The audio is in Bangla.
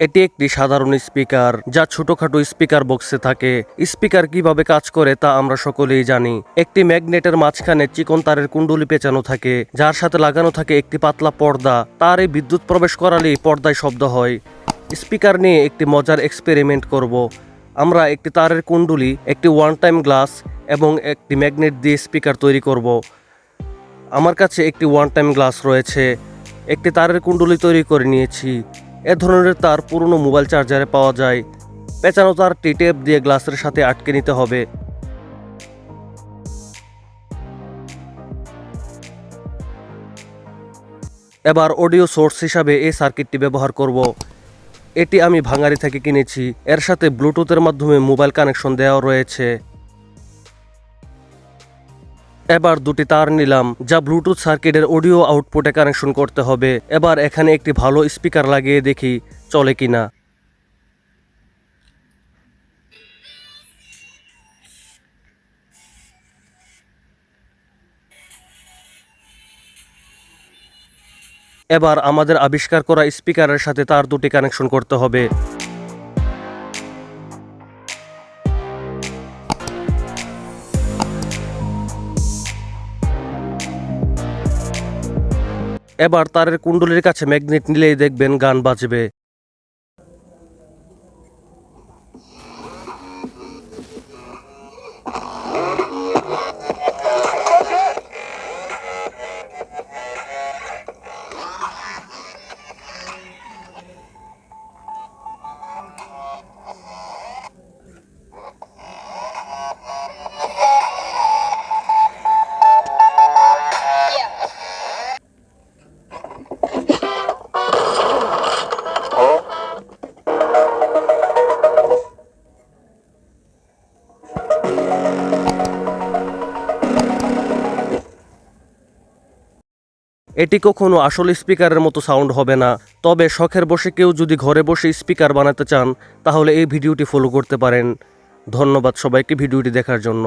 এটি একটি সাধারণ স্পিকার, যা ছোটখাটো স্পিকার বক্সে থাকে। স্পিকার কীভাবে কাজ করে তা আমরা সকলেই জানি। একটি ম্যাগনেটের মাঝখানে চিকন তারের কুণ্ডলি পেঁচানো থাকে, যার সাথে লাগানো থাকে একটি পাতলা পর্দা। তার বিদ্যুৎ প্রবেশ করালেই পর্দায় শব্দ হয়। স্পিকার নিয়ে একটি মজার এক্সপেরিমেন্ট করব। আমরা একটি তারের কুণ্ডলি, একটি ওয়ান টাইম গ্লাস এবং একটি ম্যাগনেট দিয়ে স্পিকার তৈরি করব। আমার কাছে একটি ওয়ান টাইম গ্লাস রয়েছে। একটি তারের কুণ্ডলি তৈরি করে নিয়েছি। এ ধরনের তার পুরনো মোবাইল চার্জারে পাওয়া যায়। পেঁচানো তারটি টেপ দিয়ে গ্লাসের সাথে আটকে নিতে হবে। এবার অডিও সোর্স হিসাবে এই সার্কিটটি ব্যবহার করব। এটি আমি ভাঙারি থেকে কিনেছি। এর সাথে ব্লুটুথের মাধ্যমে মোবাইল কানেকশন দেওয়া রয়েছে। এবার দুটি তার নিলাম, যা ব্লুটুথ সার্কিটের অডিও আউটপুটে কানেকশন করতে হবে। এবার এখানে একটি ভালো স্পিকার লাগিয়ে দেখি, চলে কিনা এবার আমাদের আবিষ্কার করা স্পিকারের সাথে তার দুটি কানেকশন করতে হবে। এবার তারের কুণ্ডলীর কাছে ম্যাগনেট নিলেই দেখবেন গান বাজবে। এটি কখনো আসল স্পিকারের মতো সাউন্ড হবে না। তবে শখের বসে কেউ যদি ঘরে বসে স্পিকার বানাতে চান, তাহলে এই ভিডিওটি ফলো করতে পারেন। ধন্যবাদ সবাইকে ভিডিওটি দেখার জন্য।